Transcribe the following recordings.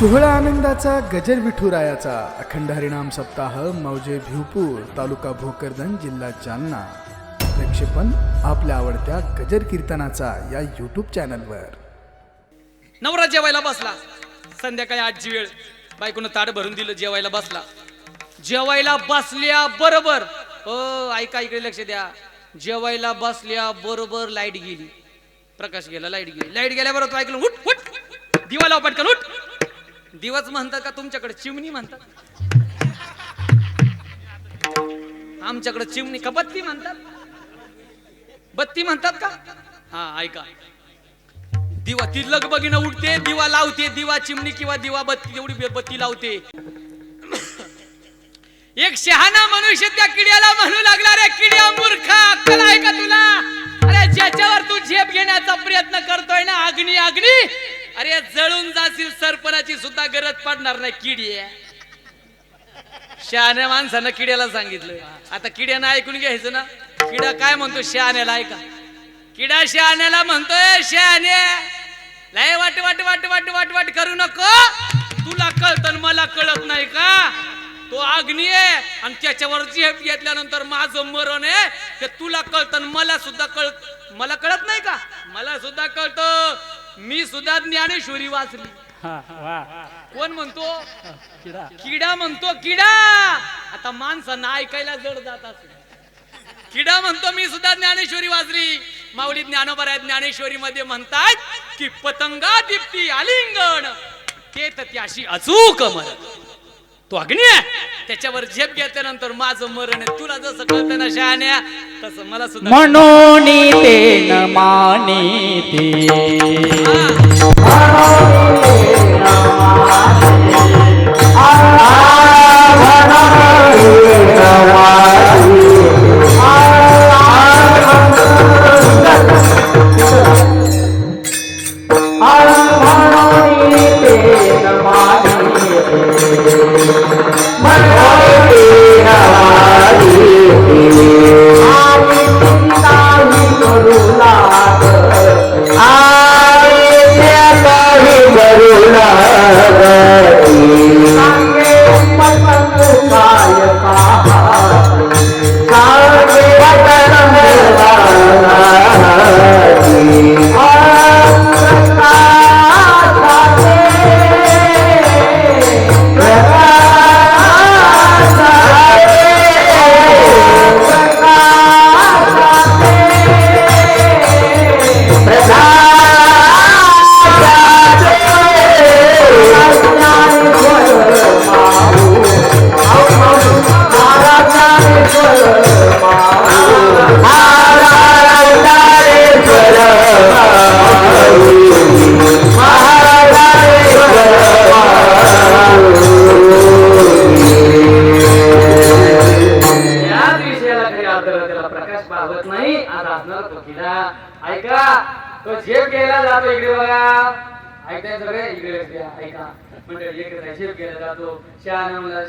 सोहळा आनंदाचा गजर विठुरायाचा. अखंड हरिणाम सप्ताह मौजे भिवपूर तालुका भोकरदन जिल्हा जालना. प्रक्षेपण आपल्या आवडत्या गजर कीर्तनाचा या यूट्यूब चॅनलवर नवरा जेवायला बसला. संध्याकाळी आठची वेळ. बायकोनं ताट भरून दिलं जेवायला बसला. जेवायला बसल्या बरोबर. हो ऐका इकडे लक्ष द्या. जेवायला बसल्या बरोबर लाइट गेली. प्रकाश गेला लाइट गेली. लाइट गेल्याबरोबर तो ऐकलं उठ उठ. दिवा लाव पटकन उठ. दिवस म्हणतात का तुमच्याकडे? चिमणी म्हणतात. आमच्याकडे चिमणी का बत्ती म्हणतात? बत्ती म्हणतात का? हा ऐका. दिवा ती लगबगीनं उठते दिवा लावते दिवा चिमणी किंवा दिवा बत्ती एवढी बत्ती लावते. एक शहाणा मनुष्य त्या किड्याला म्हणू लागला रे किड्या मूर्खा अक्कल आहे का तुला? अरे ज्याच्यावर तू झेप घेण्याचा प्रयत्न करतोय ना अग्नी अग्नी? अरे जळून जाशील सरपणाची सुद्धा गरज पडणार नाही किडी शहाण्या माणसानं किड्याला सांगितलं. आता किड्यानं ऐकून घ्यायचं ना. किडा काय म्हणतो शहाण्याला ऐका. किडा शहाण्याला म्हणतोय शहाणे लय वाट वाट वाट वाट वाट वाट करू नको. तुला कळत मला कळत नाही का? तो अग्नी आहे आणि त्याच्यावर झेप घेतल्यानंतर माझं मरण आहे. ते तुला कळत मला सुद्धा कळत मला कळत नाही का? मला सुद्धा कळत. मी सुद्धा ज्ञानेश्वरी वाचली. कोण म्हणतो? किडा. म्हणतो किडा! आता माणसांना ऐकायला जड जात असेल. किडा म्हणतो मी सुद्धा ज्ञानेश्वरी वाजली माऊली ज्ञानोबा ज्ञानेश्वरी मध्ये म्हणतात की पतंगा दीप्ती आलिंगण ते तर त्याशी अचूक मरण तो अग्नी आहे. त्याच्यावर झेप घेतल्यानंतर माझं मरण आहे. तुला जसं कळतं ना शहाण्या तसं मला सुद्धा म्हणून ते. न मानिते हा. याच nosotros.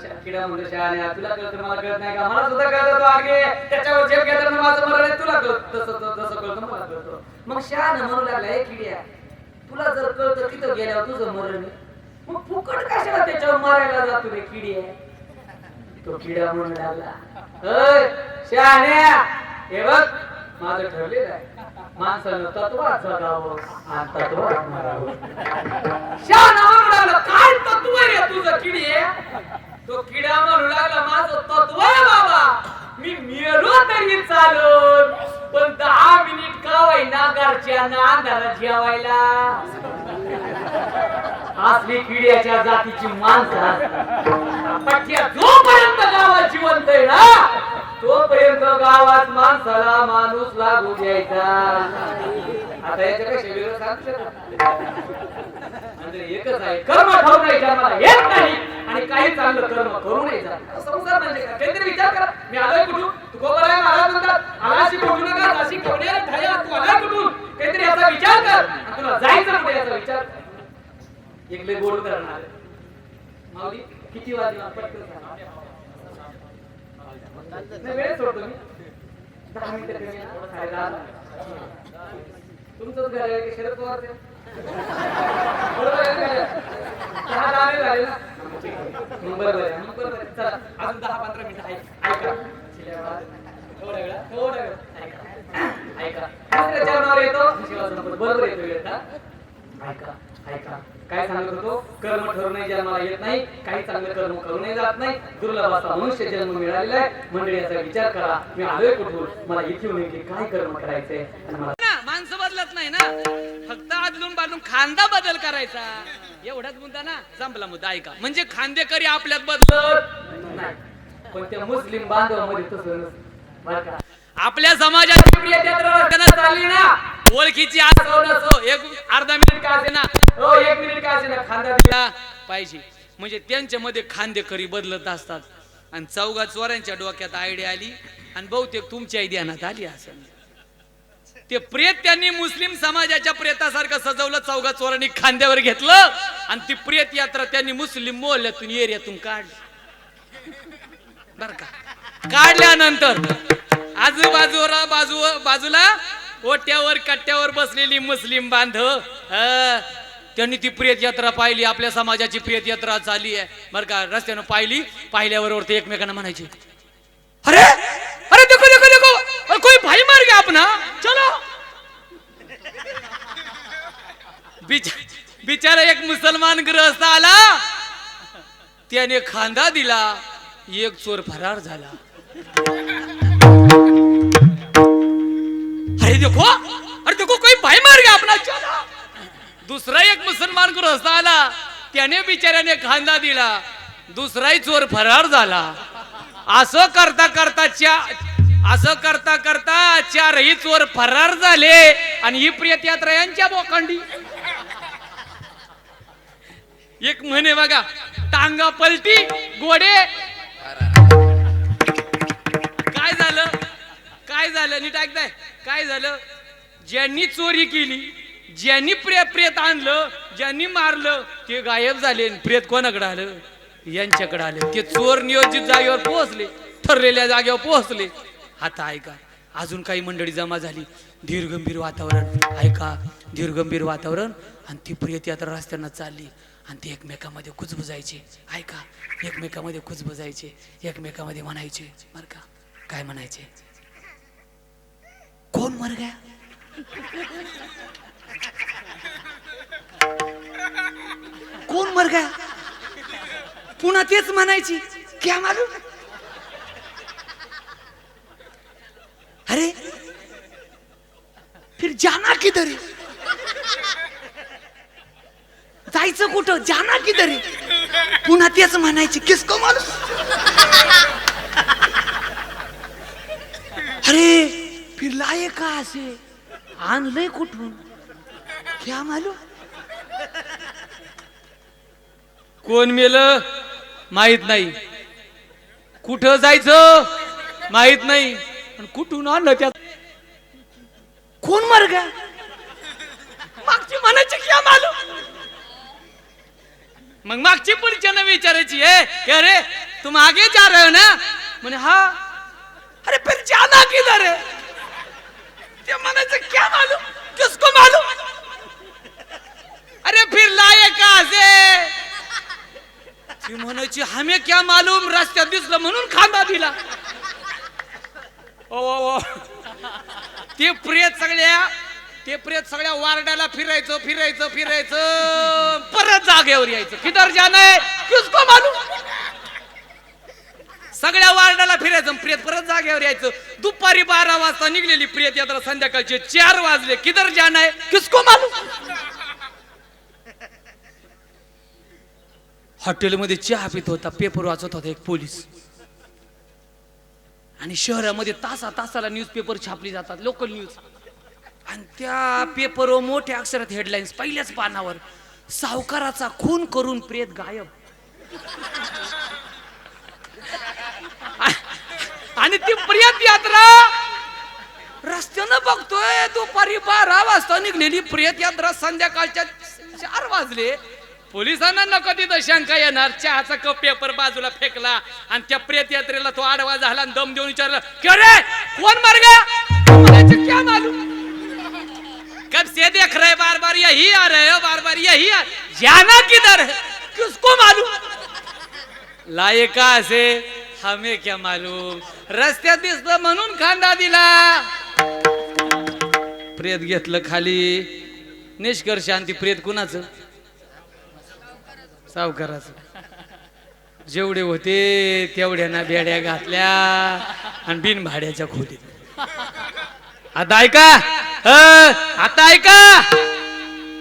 शहाणा किडा तुला कळत मला कळत नाही का? मला सुद्धा कळत तो आगे त्याच्यावर झेप माझं तुला कळत. तसं तसं- मला मग म्हणू किड्या तुला जर कळतं तिथं गेल्यावर तुझं मरण मग फुकट कशाला त्याच्यावर मारायला जातो रे किडी तो किडा म्हणून लागला शहाण्या हे बघ माझं ठरलेलं आहे. माणसानं तत्वात जगावं आणि तत्वात मरावं. शहाणा काय तत्व आहे रे तुझं किडी तो किडा म्हणू लागला माझं तत्व बाबा मी मेलो तरी चालून पण दहा मिनिट का होईना घरच्या अंधारात जेवायला. असली किड्याच्या जातीची माणसं असतात. पठ्या जोपर्यंत गावात जिवंत आहे ना तोपर्यंत गावात माणसाला माणूस लागू द्यायचा. आता याच्या वेगळं सांगू म्हणजे एकच आहे कर्म ठाऊक नाही जन्माला येत नाही आणि काही चांगलं कर्म करू नये संसार म्हणजे काहीतरी विचार करा. मी आलोय कुठून? तू गोबराय महाराज म्हणतात आलाशी पोटू नका. अशी कवड्या धाया तू आलाय कुठून? काहीतरी याचा विचार कर. तुला जायचं कुठे याचा विचार? एक लय गोड करणार माऊली किती वाजला? पटकन वेळ सोडतो मी. दहा मिनिटं कमी आहे तुमचंच घर आहे की? शरद पवार आहे? बरोबर आहे दहा दहा मिनिट झाले ना? मग बरोबर आहे मग बरोबर आहे. चला अजून दहा पंधरा मिनिटं ऐका. थोडा वेळ थोडा वेळ. ऐका. ऐका. दुसऱ्या चरणावर येतो. बरोबर येतो वेळ ऐका ऐका. काय सांगत होतो? कर्म ठरवणे जन्माला येत नाही. काही चांगलं कर्म करूनही जात नाही. दुर्लभाचा मनुष्य जन्म मिळालेला आहे. मंडळी याचा विचार करा. मी आलोय कुठून? मला इथे येऊन नेमके काय कर्म करायचंय? माणसं बदलत नाही ना. फक्त आदलून बाजून खांदा बदल करायचा. एवढाच मुद्दा ना? संपला मुद्दा ऐका. म्हणजे खांदेकरी आपल्यात बदलत नाही. पण त्या मुस्लिम बांधवामध्ये तसं नसतं. आपल्या समाजाची प्रियतेत्र चालली ना? ओळखीची असो नसो. एक अर्धा मिनिट का असे ना हो एक मिनिट का असेल ना खांदा दिला पाहिजे. म्हणजे त्यांच्या मध्ये खांदेकरी बदलत असतात. आणि चौघा चोरांच्या डोक्यात आयडिया आली आणि बहुतेक तुमच्या ध्यानात आली असं ते प्रेत त्यांनी मुस्लिम समाजाच्या प्रेतासारखं सजवलं चौघा चोरांनी खांद्यावर घेतलं आणि ती प्रेत यात्रा त्यांनी मुस्लिम मोहल्ल्यातून एरियातून काढली. बर का? काढल्यानंतर आजूबाजूला बाजू बाजूला ओट्यावर कट्ट्यावर बसलेली मुस्लिम बांधव त्यांनी ती प्रेत यात्रा पाहिली आपल्या समाजाची प्रेत यात्रा झाली आहे. बर का? रस्त्यानं पाहिली पाहिल्यावर ते एकमेकांना म्हणायचे अरे अरे देखो देखो देखो अरे कोई भाई मर गया अपना? चलो। बिचारा एक मुसलमान ग्रहस्थ आला। त्याने खांदा दिला एक चोर फरार झाला. अरे देखो अरे देखो कोई भाई मार गया अपना चलो। दुसरा एक मुसलमान गृहस्थ आला त्याने बिचाऱ्याने खांदा दिला. दुसराही चोर फरार झाला. असं करता करता च्या असं करता करता चारही चोर फरार झाले आणि ही प्रियत यात्रा यांच्या बोकांडी. एक म्हणे बघा टांगा पलटी गोडे. काय झालं? काय झालं? नीट ऐकताय? काय झालं? ज्यांनी चोरी केली ज्यांनी प्रिय प्रेत आणलं ज्यांनी मारलं ते गायब झाले आणि प्रेत कोणाकडे आलं? यांच्याकडे आले. ते चोर नियोजित जागेवर पोहोचले ठरलेल्या जागेवर पोहोचले. आता ऐका अजून काही मंडळी जमा झाली. धीरगंभीर वातावरण. ऐका धीरगंभीर वातावरण. आणि ती प्रियती आता रस्त्यानं चालली. आणि ते एकमेकामध्ये कुजबुजायचे. ऐका एकमेकामध्ये कुजबुजायचे. एकमेकामध्ये म्हणायचे. बरं का? काय म्हणायचे? कोण मर गया? कोण मर गया? पुन्हा तेच म्हणायची. क्या मालूम? अरे फिर जाना किधर है? जायचं कुठं? जाना किधर आहे पुन्हा तेच म्हणायचे किसको माणूस अरे फिरलाय का असे आणलंय कुठून? क्या मालू कोण मेल? माहीत नाही. कुठं जायचं? माहीत नाही. आणि कुठून आणलं त्या कोण मार्ग? मागची म्हणायची क्या मालूम? मग मागची पुढच्यानं विचारायची आहे अरे तुम आगे जा रहे हो ना? म्हणे हा. अरे फिर जाना किधर है? ते म्हणायचं क्या मालूम? किसको मालूम? अरे फिर लाये का से? ती म्हणायची हमे क्या मालूम? रस्त्यात दिसलं म्हणून खांदा दिला. ओ ओ, ते प्रेत सगळ्या ते प्रेत सगळ्या वार्डाला फिरायचं फिरायचं फिरायचं. परत जागेवर यायचं. किधर जाणं आहे किसको मालूम सगळ्या वार्डाला फिरायचं प्रेत परत जागेवर यायचं. दुपारी बारा वाजता निघलेली प्रेत यात्रा संध्याकाळचे चार वाजले. किधर जाणं आहे किसको मालूम हॉटेलमध्ये चहा पित होता पेपर वाचत होता एक पोलीस. आणि शहरामध्ये तासा तासाला न्यूजपेपर छापली जातात लोकल न्यूज आणि त्या पेपरवर मोठ्या अक्षरात हेडलाईन्स पहिल्याच पानावर सावकाराचा खून करून प्रेत गायब. आणि ती प्रेत यात्रा रस्त्यानं बघतोय दुपारी बारा वाजता निघलेली प्रेत यात्रा संध्याकाळच्या चार वाजले. पोलिसांना नको तिथं शंका येणार. चहाचा कप पेपर बाजूला फेकला आणि त्या प्रेत यात्रेला तो आडवा झाला आणि दम देऊन विचारला "क्यों रे? कोण मार्ग गया? क्या मालूम? कब से देख रहे बार बार यही आ रहे हो बार बार यही आ हो। जाना किधर है? किसको मालूम? लायका असे हमें क्या मालूम? रस्त्यात दिसलं म्हणून खांदा दिला. प्रेत घेतलं खाली. निष्कर्ष शांती प्रेत कुणाचं? सावकाराचं. जेवढे होते तेवढ्यांना बेड्या घातल्या आणि बिन भाड्याच्या खोलीत. आता ऐका आता ऐका.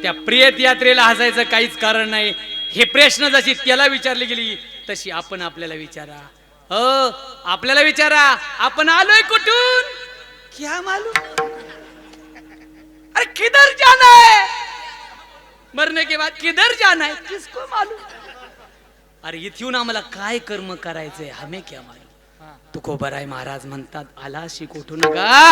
त्या प्रियत यात्रेला हसायचं काहीच कारण नाही. हे प्रश्न जशी त्याला विचारली गेली तशी आपण आपल्याला विचारा. अ आपल्याला विचारा आपण आलोय कुठून? क्या मालूम? अरे किधर जाना है मरने के बाद किधर जाना है? किसको मालूम? अरे इथून आम्हाला काय कर्म करायचंय हमे क्या मालूम? तुकोबराय महाराज म्हणतात आलाशी कुठून का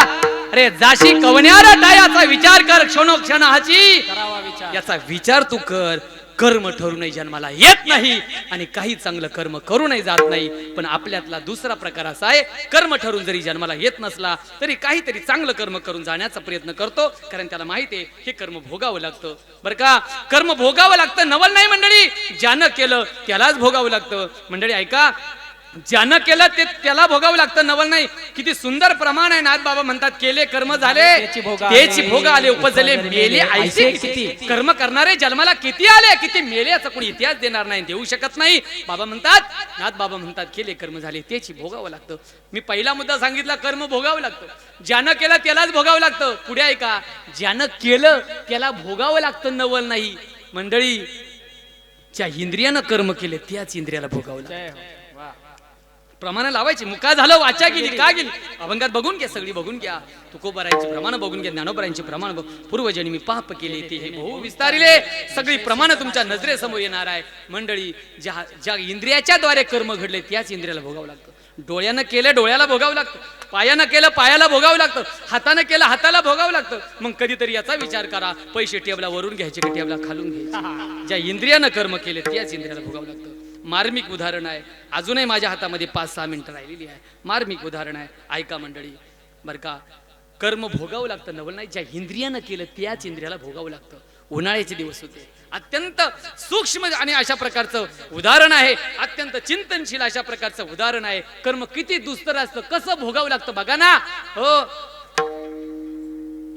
अरे जाशी कवण्याला टायाचा विचार कर क्षणोक्षणाची करावा विचार. याचा विचार तू कर. कर्म ठरूनही जन्माला. येत नाही आणि काही चांगलं कर्म करूनही जात नाही. पण आपल्यातला दुसरा प्रकार असा आहे कर्म ठरून जरी जन्माला येत नसला तरी काहीतरी चांगलं कर्म करून जाण्याचा प्रयत्न करतो. कारण त्याला माहिती आहे हे कर्म भोगावं लागतं. बरं का? कर्म भोगावं लागतं नवल नाही मंडळी. ज्यानं केलं त्यालाच भोगावं लागतं. मंडळी ऐका. ज्यानं केलं ते त्याला भोगावं लागतं. नवल नाही. किती सुंदर प्रमाण आहे नाथ बाबा म्हणतात केले कर्म झाले. त्याची भोग आले. उपजले मेले ऐसे किती. कर्म करणारे जन्माला किती आले किती मेले याचा कोणी इतिहास देणार नाही देऊ शकत नाही. बाबा म्हणतात नाथ बाबा म्हणतात केले कर्म झाले त्याची भोगावं लागतं. मी पहिला मुद्दा सांगितला कर्म भोगावं लागतं. ज्यानं केलं त्यालाच भोगावं लागतं. पुढे ऐका ज्यानं केलं त्याला भोगावं लागतं नवल नाही. मंडळी ज्या इंद्रियानं कर्म केले त्याच इंद्रियाला भोगावं लागतं. प्रमाण लावायची. मुका झालं वाचा गेली का गेली? अभंगात बघून घ्या सगळी बघून घ्या. तुकोबरायांची प्रमाण बघून घ्या ज्ञानोबरायांची प्रमाण बघ. पूर्वजनी मी पाप केले ते हे बहु विस्तारिले. सगळी प्रमाण तुमच्या नजरेसमोर येणार आहे. मंडळी ज्या ज्या इंद्रियाच्या द्वारे कर्म घडले त्याच इंद्रियाला भोगावं लागतं. डोळ्यानं केलं डोळ्याला भोगावं लागतं. पायानं केलं पायाला भोगावं लागतं. हातानं केलं हाताला भोगावं लागतं. मग कधीतरी याचा विचार करा. पैसे टेबला वरून घ्यायचे की टेबला खालून घ्यायचे? ज्या इंद्रियानं कर्म केले त्याच इंद्रियाला भोगावं लागतं. मार्मिक उदाहरण आहे. अजूनही माझ्या हातामध्ये पाच सहा मिनिटं राहिलेली आहे. मार्मिक उदाहरण आहे. ऐका मंडळी बरं का? कर्म भोगावं लागतं नवल नाही. ज्या इंद्रियानं केलं त्याच इंद्रियाला भोगावं लागतं. उन्हाळ्याचे दिवस होते. अत्यंत सूक्ष्म आणि अशा प्रकारचं उदाहरण आहे. अत्यंत चिंतनशील अशा प्रकारचं उदाहरण आहे. कर्म किती दुस्तर असतं कसं भोगावं लागतं बघा ना. हो.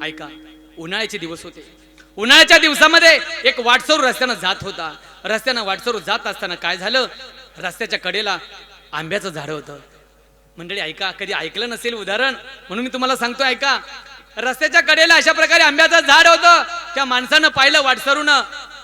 ऐका उन्हाळ्याचे दिवस होते. उन्हाळ्याच्या दिवसामध्ये एक वाटसरू रस्त्यानं जात होता. रस्त्यानं वाटसरू जात असताना काय झालं? रस्त्याच्या कडेला आंब्याचं झाड होतं. मंडळी ऐका कधी ऐकलं नसेल उदाहरण? म्हणून मी तुम्हाला सांगतो ऐका. रस्त्याच्या कडेला अशा प्रकारे आंब्याचं झाड होतं. त्या माणसानं पाहिलं वाटसरून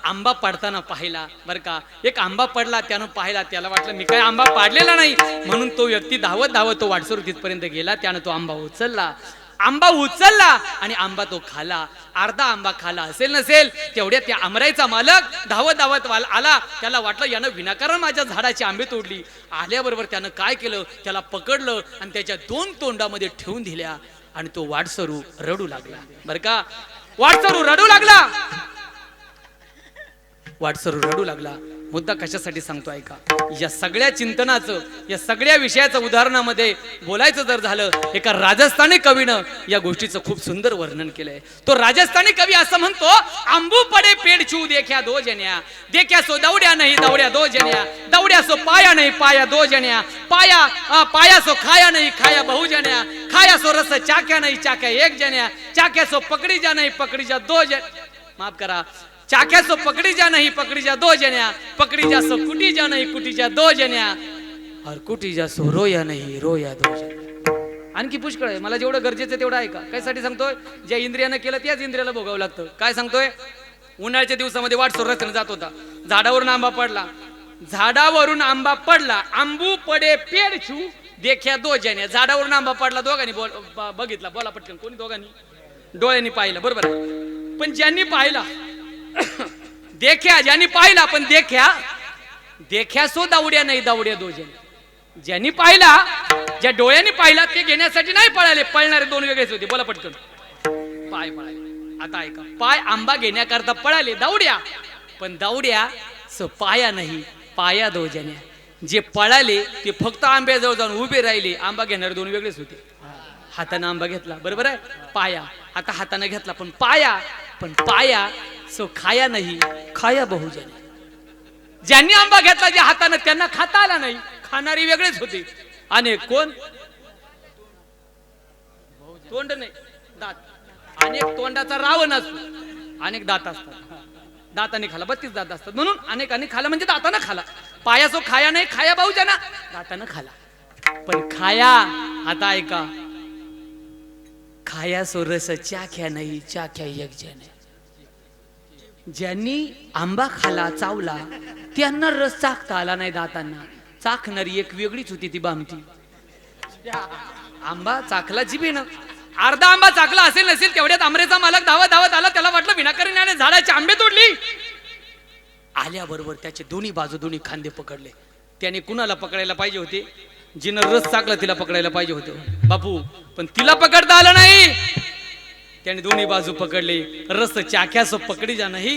आंबा पडताना पाहिला. बरं का? एक आंबा पडला त्यानं पाहिला त्याला वाटलं मी काय आंबा पाडलेला नाही. म्हणून तो व्यक्ती धावत धावत तो वाटसरू तिथपर्यंत गेला त्यानं तो आंबा उचलला. आंबा उचलला आणि आंबा तो खाला. अर्धा आंबा खाला. असेल नसेल तेवढ्या त्या आमराईचा मालक धावत धावत वाल- आला. त्याला वाटलं यानं विनाकारण माझ्या झाडाची आंबे तोडली. आल्याबरोबर त्यानं काय केलं? त्याला पकडलं आणि त्याच्या दोन तोंडामध्ये ठेवून दिल्या. आणि तो वाटसरू रडू लागला. बर का? वाटसरू रडू लागला. वाटसरू रडू लागला. मुद्दा कशासाठी सांगतो ऐका. या सगळ्या चिंतनाचं या सगळ्या विषयाचं उदाहरणामध्ये बोलायचं जर झालं एका राजस्थानी कवीनं या गोष्टीचं खूप सुंदर वर्णन केलंय. तो राजस्थानी कवी असं म्हणतो आंबू पडे पेड छू देख्या दो जन्या. देख्या सो दौड्या नाही दौड्या दो जन्या. दौड्या सो पाया नाही पाया दो जन्या. पाया पाया सो खाया नाही खाया बहु जन्या. खाया सो रस चाक्या नाही चाक्या एक जन्या. चाक्या सो पकडी जा नाही पकडी जा दो जन माफ करा. चाक्या सो पकडी जा नाही पकडी जा दो जन्या पकडी जा सो कुटी जा नाही कुटी जा दो जन्या और कुटी जा सो रोया नाही रोया दो आणखी पुष्कळ आहे. मला जेवढं गरजेचं तेवढं ऐका. कायसाठी सांगतोय? ज्या इंद्रियानं केलं त्याच इंद्रियाला भोगावं लागतं. काय सांगतोय? उन्हाळ्याच्या दिवसामध्ये वाट रस्त्याने जात होता. झाडावरून आंबा पडला. झाडावरून आंबा पडला. आंबू पडे पेड छू. देख्या दो जन्या झाडावरून आंबा पडला दोघांनी. बोल बघितला. बोला पटकन. कोणी दोघांनी? डोळ्यांनी पाहिलं. बरोबर आहे. पण ज्यांनी पाहिला देख्या ज्यांनी पाहिला पण देख्या. देख्या सो दावड्या नाही दावड्या दोजन. ज्यांनी पाहिला ज्या डोळ्यांनी पाहिला ते घेण्यासाठी नाही पळाले. पळणारे दोन वेगळेच होते. बोला पटकन. पाय पळाले. आता ऐका. पाय आंबा घेण्याकरता पळाले दावड्या पण दावड्या स पाया नाही पाया दोजन्या. जे पळाले ते फक्त आंब्याजवळ जाऊन उभे राहिले. आंबा घेणारे दोन वेगळेच होते. हातानं आंबा घेतला. बरोबर आहे? पाया. आता हातानं घेतला पण पाया. पण पाया सो खाया नाही खाया बहुजन. ज्यांनी आंबा घेतला जे हातानं त्यांना खाता आला नाही. खाणारी वेगळेच होते. आणि कोण? तोंड नाही दात. अनेक तोंडाचा रावण असतो. अनेक दात असतात. दाताने खाला बत्तीस दात असतात. म्हणून अनेकांनी खाला म्हणजे दातानं खाला. पाया सो खाया नाही खाया भाऊ दातानं खाला. पण खाया आता ऐका. खाया सो रस चाख्या नाही चाख्या एक जन ज्यांनी आंबा खाला चावला त्यांना रस चाखता आला नाही दातांना. चाखणारी एक वेगळीच होती ती बामटी. आंबा चाकला जिभेनं. अर्धा आंबा चाकला असेल नसेल तेवढ्यात आंबरेचा मालक धावत धावत आला त्याला वाटलं विनाकारण झाडाचे आंबे तोडली. आल्याबरोबर त्याचे दोन्ही बाजू दोन्ही खांदे पकडले. त्याने कुणाला पकडायला पाहिजे होते? जिनं रस चाकला तिला पकडायला पाहिजे होते. बापू पण तिला पकडता आलं नाही. त्याने दोन्ही बाजू पकडले. रस चाख्यास पकडी जा नाही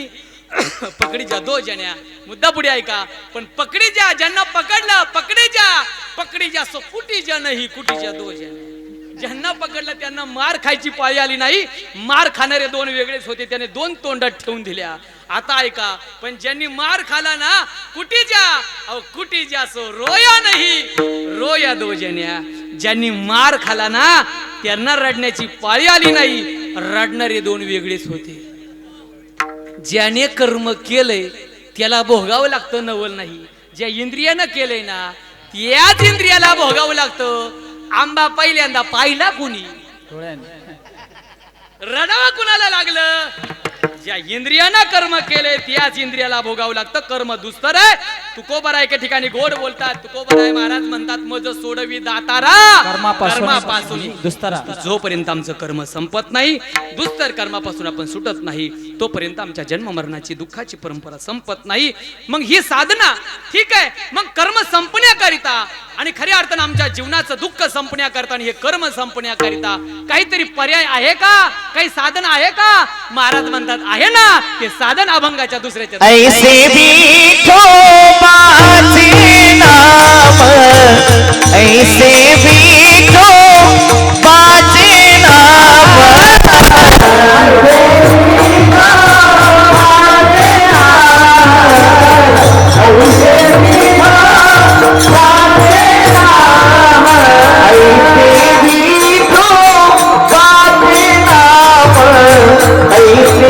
पकडी जा दो जण्या. मुद्दा पुढे ऐका. पण पकडी जा ज्यांना पकडलं पकडी जा. पकडी जा सो कुटी जा नाही कुटी जा दो जण्या. ज्यांना पकडलं त्यांना मार खायची पाळी आली नाही. मार खाणारे दोन वेगळेच होते त्याने दोन तोंडात ठेवून दिल्या. आता ऐका पण ज्यांनी मार खाला ना कुटी जा. अहो कुटी जा सो रोया नाही रोया दो जण्या. ज्यांनी मार खाला ना त्यांना रडण्याची पाळी आली नाही. रडणारे दोन वेगळेच होते. ज्याने कर्म केलंय त्याला भोगावं लागतं नवल नाही. ज्या इंद्रियानं केलंय ना त्याच इंद्रियाला भोगावं लागतं. आंबा पहिल्यांदा पाहिला कुणी? रडावा कुणाला लागलं? ज्या इंद्रियानं कर्म केले त्याच इंद्रियाला भोगावं लागतं. कर्म दुस्तर आहे. तुकोबर एके ठिकाणी गोड बोलतात. तुकोबर आहे महाराज म्हणतात मज सोडवी दातारा. कर्मापासून- कर्मापासून दुस्तरा. जोपर्यंत आमचं कर्म संपत नाही दुस्तर कर्मापासून आपण सुटत नाही तोपर्यंत आमच्या जन्म मरणाची दुःखाची परंपरा संपत नाही. मग ही साधना ठीक आहे. मग कर्म संपण्याकरिता आणि खऱ्या अर्थानं आमच्या जीवनाचं दुःख संपण्याकरिता आणि हे कर्म संपण्याकरिता काहीतरी पर्याय आहे का? काही साधन आहे का? महाराज म्हणतात आहे ना ते साधन अभंगाच्या दुसऱ्याच्या ऐसे विठोबाचे नाम ऐसे विठोबाचे नाम। विठोबाचे नाम ऐसे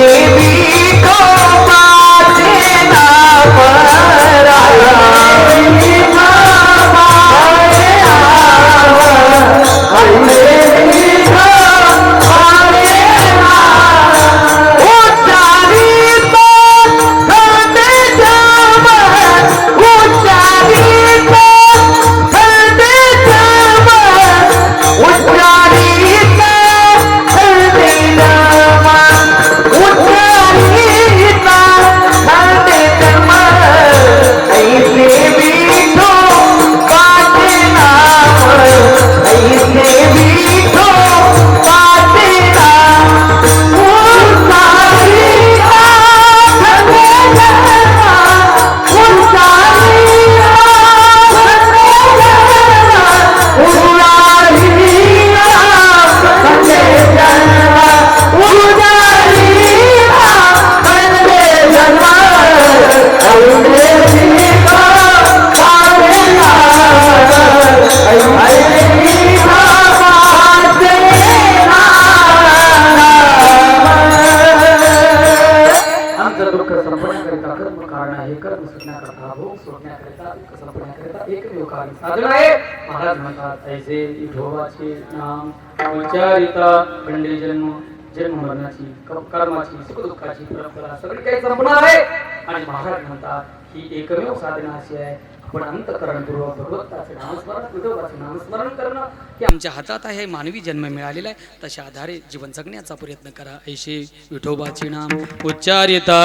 कर्माची कर्माची सुख दुःखाची परंपरा सगळी काही संपणार आहे. आणि महाराज म्हणतात ही एकमेव साधना अशी आहे. आपण अंतकरणपूर्वक भगवंताचे नामस्मरण विठोबाचे नामस्मरण करणं हे आमच्या हातात आहे मानवी जन्म मिळालेला आहे. तशा आधारे जीवन जगण्याचा प्रयत्न करा. ऐशे विठोबाचे नाम उच्चारिता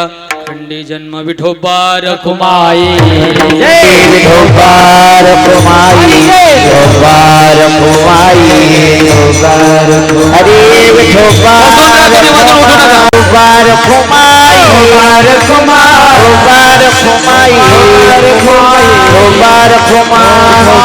खंडे जन्म विठोबा रखुमाई जय विठोबार कुमाई विठोबार कुमाई. विठोबार हरे विठोबार कुमार कुमाई.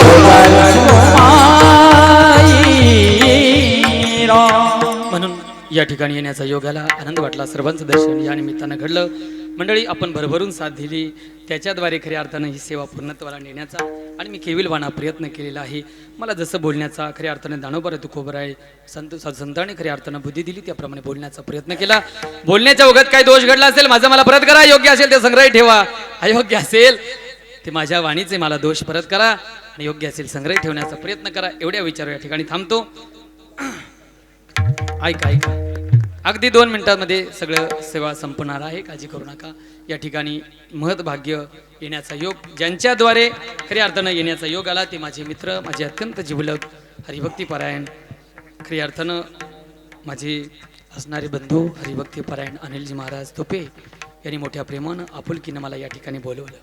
या ठिकाणी येण्याचा योगाला आनंद वाटला. सर्वांचं दर्शन या निमित्तानं घडलं. मंडळी आपण भरभरून साथ दिली. त्याच्याद्वारे खऱ्या अर्थानं ही सेवा पूर्णत्वाला नेण्याचा आणि मी केविलवाना प्रयत्न केलेला आहे. मला जसं बोलण्याचा खऱ्या अर्थाने दानोबर तुकोबर आहे संत संतांनी खऱ्या अर्थानं बुद्धी दिली त्याप्रमाणे बोलण्याचा प्रयत्न केला. बोलण्याच्या ओघात काय दोष घडला असेल माझा मला परत करा. योग्य असेल ते संग्रही ठेवा. अयोग्य असेल ते माझ्या वाणीचे मला दोष परत करा. आणि योग्य असेल संग्रही ठेवण्याचा प्रयत्न करा. एवढ्या विचार या ठिकाणी थांबतो. ऐका ऐका. अगदी दोन मिनिटांमध्ये सगळं सेवा संपणार आहे. काळजी करू नका. या ठिकाणी महत भाग्य येण्याचा योग ज्यांच्याद्वारे खऱ्या अर्थानं येण्याचा योग आला ते माझे मित्र माझे अत्यंत जिवलक हरिभक्तीपरायण खऱ्या अर्थानं माझे असणारे बंधू हरिभक्तीपरायण अनिलजी महाराज तोपे यांनी मोठ्या प्रेमानं आपुलकीनं मला या ठिकाणी बोलवलं.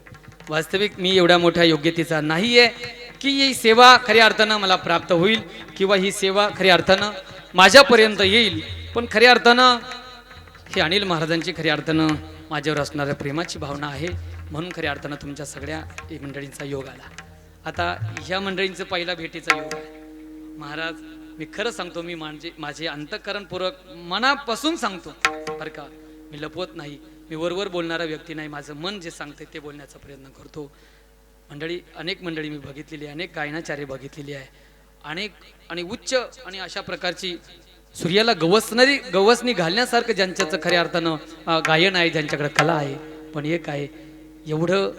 वास्तविक मी एवढ्या मोठ्या योग्यतेचा नाही आहे की ही सेवा खऱ्या अर्थानं मला प्राप्त होईल किंवा ही सेवा खऱ्या अर्थानं माझ्यापर्यंत येईल. पण खऱ्या अर्थानं हे अनिल महाराजांची खऱ्या अर्थानं माझ्यावर असणाऱ्या प्रेमाची भावना आहे. म्हणून खऱ्या अर्थानं तुमच्या सगळ्या मंडळींचा योग आला. आता ह्या मंडळींचं पहिला भेटीचा योग आहे. महाराज मी खरं सांगतो मी म्हणजे माझे अंतःकरणपूर्वक मनापासून सांगतो. बरं का? मी लपवत नाही. मी वरवर बोलणारा व्यक्ती नाही. माझं मन जे सांगते ते बोलण्याचा प्रयत्न करतो. मंडळी अनेक मंडळी मी बघितलेली आहे. अनेक गायनाचार्य बघितलेली आहे. अनेक आणि उच्च आणि अशा प्रकारची सूर्याला गवसणारी गवसणी घालण्यासारखं ज्यांच्याचं खऱ्या अर्थानं गायन आहे ज्यांच्याकडे कला आहे पण एक आहे एवढं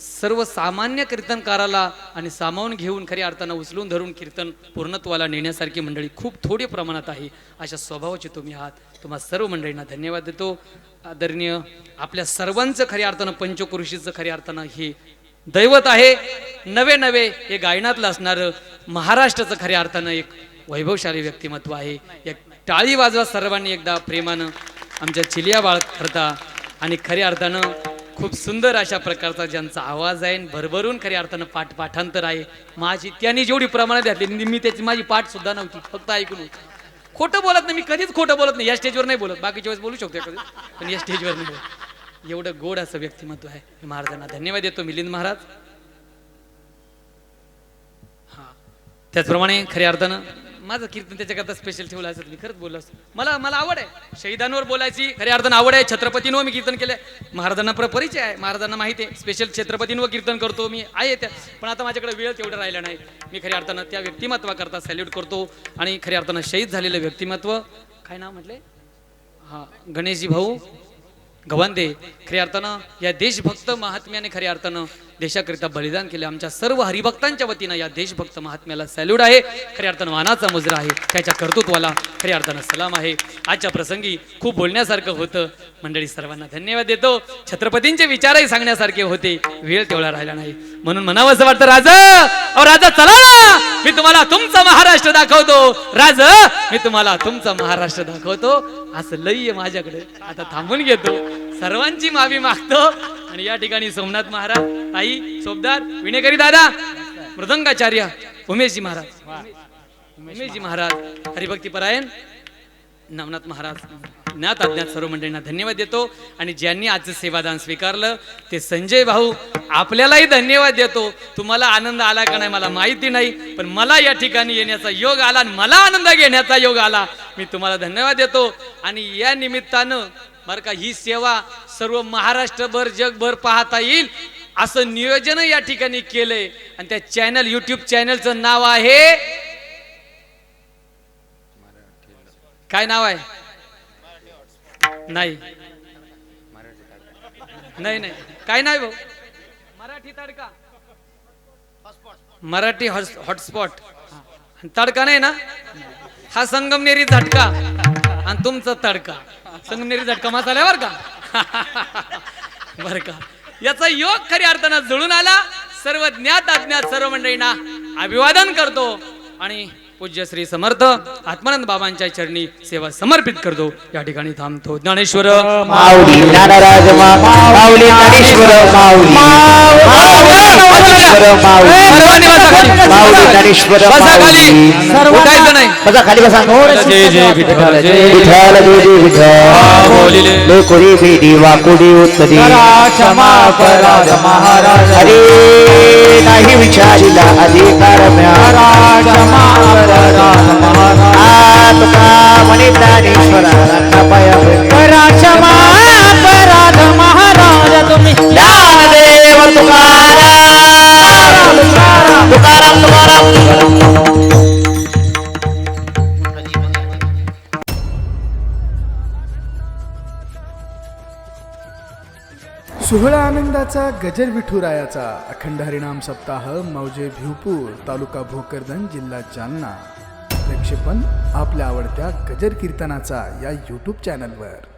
सर्वसामान्य कीर्तनकाराला आणि सामावून घेऊन खऱ्या अर्थानं उचलून धरून कीर्तन पूर्णत्वाला नेण्यासारखी मंडळी खूप थोडी प्रमाणात आहे अशा स्वभावाचे तुम्ही आहात. तुम्हा सर्व मंडळींना धन्यवाद देतो. आदरणीय आपल्या सर्वांचं खऱ्या अर्थानं पंचकृषीचं खऱ्या अर्थानं हे दैवत आहे. नवे नवे हे गायनातलं असणारं महाराष्ट्राचं खऱ्या अर्थानं एक वैभवशाली व्यक्तिमत्व आहे. एक टाळी वाजवा सर्वांनी एकदा प्रेमानं आमच्या चिलिया बाळ करता. आणि खऱ्या अर्थानं खूप सुंदर अशा प्रकारचा ज्यांचा आवाज आहे आणि भरभरून खऱ्या अर्थानं पाठ पाठांतर आहे. माझी त्यांनी जेवढी प्रमाणात घातली मी त्याची माझी पाठ सुद्धा नव्हती फक्त ऐकून होती. खोटं बोलत नाही मी कधीच खोटं बोलत नाही. या स्टेजवर नाही बोलत. बाकीच्या वेळेस बोलू शकतो पण या स्टेजवर नाही बोलत. एवढं गोड असं व्यक्तिमत्व आहे. मी महाराजांना धन्यवाद देतो मिलिंद महाराज. हा. त्याचप्रमाणे खऱ्या अर्थानं माझं कीर्तन त्याच्याकरता स्पेशल ठेवलं असं मी खरंच बोललो असतो मला मला आवड आहे. शहीदांवर बोलायची खऱ्या अर्थानं आवड आहे. छत्रपतींवर मी कीर्तन केलंय. महाराजांना परिचय आहे. महाराजांना माहिती आहे. स्पेशल छत्रपतींवर कीर्तन करतो मी. आहे त्या. पण आता माझ्याकडे वेळ तेवढं राहिला नाही. मी खऱ्या अर्थानं त्या व्यक्तिमत्वाकरता सॅल्यूट करतो. आणि खऱ्या अर्थानं शहीद झालेलं व्यक्तिमत्व. काय नाव म्हटले? हा गणेशजी भाऊ. गवांदे खऱ्या अर्थानं या देशभक्त महात्म्याने खऱ्या अर्थानं देशाकरिता बलिदान केले. आमच्या सर्व हरिभक्तांच्या वतीनं या देशभक्त महात्म्याला सॅल्यूट आहे. खऱ्या अर्थानं मानाचा मुजरा आहे. त्याच्या कर्तृत्वाला खऱ्या अर्थानं सलाम आहे. आजच्या प्रसंगी खूप बोलण्यासारखं होतं. मंडळी सर्वांना धन्यवाद देतो. छत्रपतींचे विचारही सांगण्यासारखे होते. वेळ तेवढा राहिला नाही. म्हणून म्हणावं असं वाटतं राजा राजा चला मी तुम्हाला तुमचा महाराष्ट्र दाखवतो. राज मी तुम्हाला तुमचा महाराष्ट्र दाखवतो. असं लय माझ्याकडे. आता थांबून घेतो. सर्वांची माफी मागतो. आणि या ठिकाणी सोमनाथ महाराज आई सोबदार विणेकरी दादा मृदंगाचार्य उमेशजी महाराज. उमेशजी महाराज हरिभक्ती परायण नवनाथ महाराज ज्ञात अज्ञात सर्व मंडळींना धन्यवाद देतो. आणि ज्यांनी आजचं सेवादान स्वीकारलं ते संजय भाऊ आपल्यालाही धन्यवाद देतो. तुम्हाला आनंद आला का नाही मला माहिती नाही पण मला या ठिकाणी येण्याचा योग आला आणि मला आनंद घेण्याचा योग आला. मी तुम्हाला धन्यवाद देतो. आणि या निमित्तानं बरं का ही सेवा सर्व महाराष्ट्रभर जगभर पाहता येईल असं नियोजन या ठिकाणी केलंय. आणि त्या चॅनल युट्यूब चॅनलचं नाव आहे काय नाव आहे? नाही. नाही नाही. काय नाही भाऊ? मराठी तडका. Marathi hot- hotspot. तडका नाही ना? हा संगमनेरी झटका आणि तुमचा तडका. संगनेरी झटका बर का? बर का. याचा योग खऱ्या अर्थानं जुळून आला. सर्व ज्ञात अज्ञात सर्व मंडळींना अभिवादन करतो. आणि पूज्य श्री समर्थ आत्मानंद बाबांच्या चरणी सेवा समर्पित करतो. या ठिकाणी थांबतो ज्ञानेश्वर. माऊली ज्ञानराज माऊली ज्ञानेश्वर माऊली. ज्ञानेश्वर बसा खाली. माऊली ज्ञानेश्वर बसा खाली. माऊली उठायचं नाही. बसा खाली बसा. जय जय विठ्ठल जय विठ्ठल जय जय विठ्ठल. लेकुरी बेडी वाकुडी उत्तरी. महाराज. अरे नाही विचारिला अधिकार मिळाला क्षमा अपराध महाराज आ तुका म्हणे ज्ञानेश्वरा करा क्षमा अपराध महाराज तुम्ही ज्ञानदेव तुकाराम तुकाराम तुकाराम. सोहळा आनंदाचा गजर विठुरायाचा अखंड हरिणाम सप्ताह मौजे भिवपूर तालुका भोकरदन जिल्हा जालना. प्रक्षेपण आपल्या आवडत्या गजर कीर्तनाचा या यूट्यूब चॅनलवर